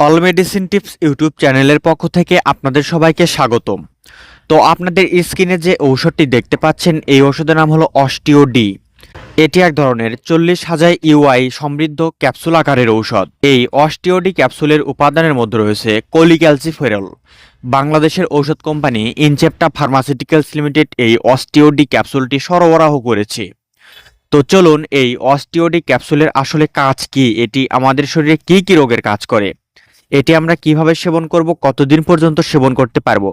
All medicine tips YouTube চ্যানেলের পক্ষ থেকে আপনাদের সবাইকে স্বাগতম। তো আপনাদের স্ক্রিনে যে ঔষধটি দেখতে পাচ্ছেন, এই ওষুধের নাম হলো অস্টিও ডি। এটি এক ধরনের চল্লিশ হাজার ইউআই সমৃদ্ধ ক্যাপসুল আকারের ঔষধ। এই অস্টিওডি ক্যাপসুলের উপাদানের মধ্যে রয়েছে কোলিক্যালসিফেরল। বাংলাদেশের ঔষধ কোম্পানি ইনচেপ্টা ফার্মাসিউটিক্যালস লিমিটেড এই অস্টিওডি ক্যাপসুলটি সরবরাহ করেছে। তো চলুন, এই অস্টিওডি ক্যাপসুলের আসলে কাজ কি? এটি আমাদের শরীরে কি কি রোগের কাজ করে? এটি আমরা কীভাবে সেবন করব, কতদিন পর্যন্ত সেবন করতে পারব?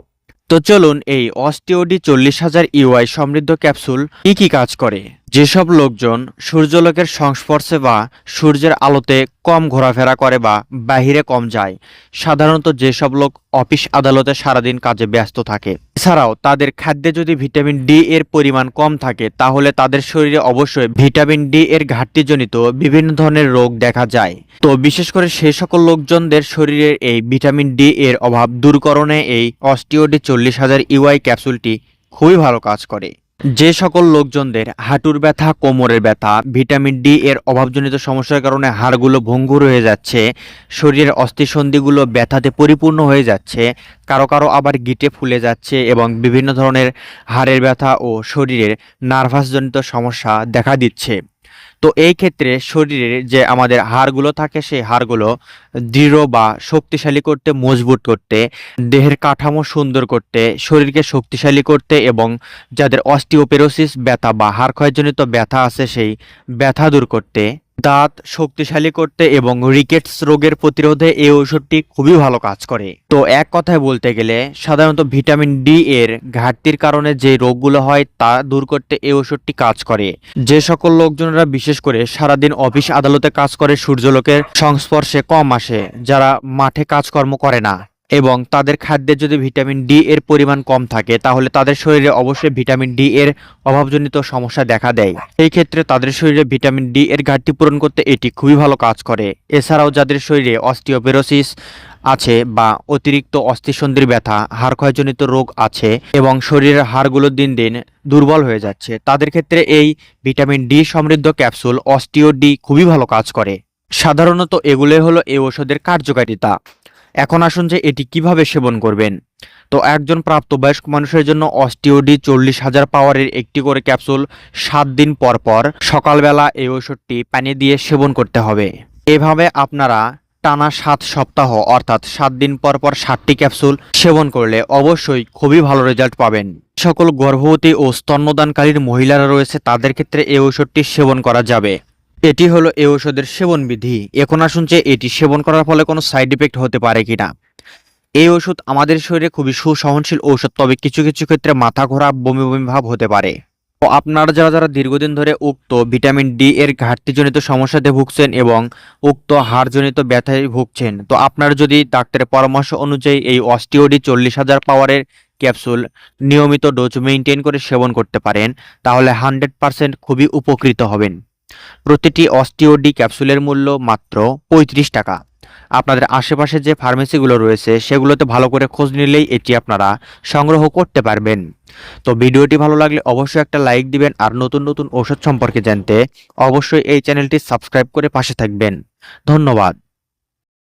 তো চলুন এই অস্টিওডি চল্লিশ হাজার ইউআই সমৃদ্ধ ক্যাপসুল কি কি কাজ করে? যেসব লোকজন সূর্যলোকের সংস্পর্শে বা সূর্যের আলোতে কম ঘোরাফেরা করে বা বাহিরে কম যায়, সাধারণত যেসব লোক অফিস আদালতে সারাদিন কাজে ব্যস্ত থাকে। এছাড়াও তাদের খাদ্যে যদি ভিটামিন ডি এর পরিমাণ কম থাকে, তাহলে তাদের শরীরে অবশ্যই ভিটামিন ডি এর ঘাটতিজনিত বিভিন্ন ধরনের রোগ দেখা যায়। তো বিশেষ করে সেই সকল লোকজনদের শরীরের এই ভিটামিন ডি এর অভাব দূরকরণে এই অস্টিওডি চল্লিশ হাজার ইউআই ক্যাপসুলটি খুবই ভালো কাজ করে। যে সকল লোকজনদের হাঁটুর ব্যথা, কোমরের ব্যথা, ভিটামিন ডি এর অভাবজনিত সমস্যার কারণে হাড়গুলো ভঙ্গুর হয়ে যাচ্ছে, শরীরের অস্থিসন্ধিগুলো ব্যথাতে পরিপূর্ণ হয়ে যাচ্ছে, কারও কারও আবার গিটে ফুলে যাচ্ছে এবং বিভিন্ন ধরনের হাড়ের ব্যথা ও শরীরের নার্ভাসজনিত সমস্যা দেখা দিচ্ছে। তো এই ক্ষেত্রে শরীরের যে আমাদের হাড়গুলো থাকে, সেই হাড়গুলো দৃঢ় বা শক্তিশালী করতে, মজবুত করতে, দেহের কাঠামো সুন্দর করতে, শরীরকে শক্তিশালী করতে এবং যাদের অস্টিওপেরোসিস, ব্যথা বা হাড় ক্ষয়জনিত ব্যথা আছে, সেই ব্যথা দূর করতে দাঁত শক্তিশালী করতে এবং রিকেটস রোগের প্রতিরোধে এই ঔষধটি খুবই ভালো কাজ করে। তো এক কথায় বলতে গেলে, সাধারণত ভিটামিন ডি এর ঘাটতির কারণে যে রোগগুলো হয় তা দূর করতে এই ওষুধটি কাজ করে। যে সকল লোকজনেরা, বিশেষ করে সারাদিন অফিস আদালতে কাজ করে সূর্যলোকের সংস্পর্শে কম আসে, যারা মাঠে কাজকর্ম করে না। এবং তাদের খাদ্যে যদি ভিটামিন ডি এর পরিমাণ কম থাকে, তাহলে তাদের শরীরে অবশ্যই ভিটামিন ডি এর অভাবজনিত সমস্যা দেখা দেয়। এই ক্ষেত্রে তাদের শরীরে ভিটামিন ডি এর ঘাটতি পূরণ করতে এটি খুবই ভালো কাজ করে। এছাড়াও যাদের শরীরে অস্টিওপেরোসিস আছে বা অতিরিক্ত অস্থিসন্ধির ব্যথা হাড় ক্ষয়জনিত রোগ আছে এবং শরীরের হাড়গুলো দিন দিন দুর্বল হয়ে যাচ্ছে, তাদের ক্ষেত্রে এই ভিটামিন ডি সমৃদ্ধ ক্যাপসুল অস্টিও ডি খুবই ভালো কাজ করে। সাধারণত এগুলোই হলো এই ওষুধের কার্যকারিতা। এখন আসুন যে এটি কীভাবে সেবন করবেন। তো একজন প্রাপ্তবয়স্ক মানুষের জন্য অস্টিওডি চল্লিশ হাজার পাওয়ারের একটি করে ক্যাপসুল সাত দিন পর পর সকালবেলা এই ওষুধটি পানি দিয়ে সেবন করতে হবে। এভাবে আপনারা টানা সাত সপ্তাহ অর্থাৎ সাত দিন পর পর সাতটি ক্যাপসুল সেবন করলে অবশ্যই খুবই ভালো রেজাল্ট পাবেন। সকল গর্ভবতী ও স্তন্যদানকারীর মহিলারা রয়েছে তাদের ক্ষেত্রে এই ওষুধটি সেবন করা যাবে। এটি হলো এই ঔষধের সেবন বিধি এখন আসুন যে এটি সেবন করার ফলে কোনো সাইড ইফেক্ট হতে পারে কিনা। এই ওষুধ আমাদের শরীরে খুবই সুসহনশীল ঔষধ, তবে কিছু কিছু ক্ষেত্রে মাথা ঘোরা, বমি বমি ভাব হতে পারে। তো আপনারা যারা যারা দীর্ঘদিন ধরে উক্ত ভিটামিন ডি এর ঘাটতিজনিত সমস্যাতে ভুগছেন এবং উক্ত হাড়জনিত ব্যথায় ভুগছেন, তো আপনারা যদি ডাক্তারের পরামর্শ অনুযায়ী এই অস্টিওডি চল্লিশ হাজার পাওয়ারের ক্যাপসুল নিয়মিত ডোজ মেনটেন করে সেবন করতে পারেন, তাহলে হান্ড্রেড পার্সেন্ট খুবই উপকৃত হবেন। প্রতিটি অস্টিওডি ক্যাপসুলের মূল্য মাত্র পঁয়ত্রিশ টাকা। আপনাদের আশেপাশে যে ফার্মেসিগুলো রয়েছে, সেগুলোতে ভালো করে খোঁজ নিলেই এটি আপনারা সংগ্রহ করতে পারবেন। তো ভিডিওটি ভালো লাগলে অবশ্যই একটা লাইক দিবেন আর নতুন নতুন ওষুধ সম্পর্কে জানতে অবশ্যই এই চ্যানেলটি সাবস্ক্রাইব করে পাশে থাকবেন। ধন্যবাদ।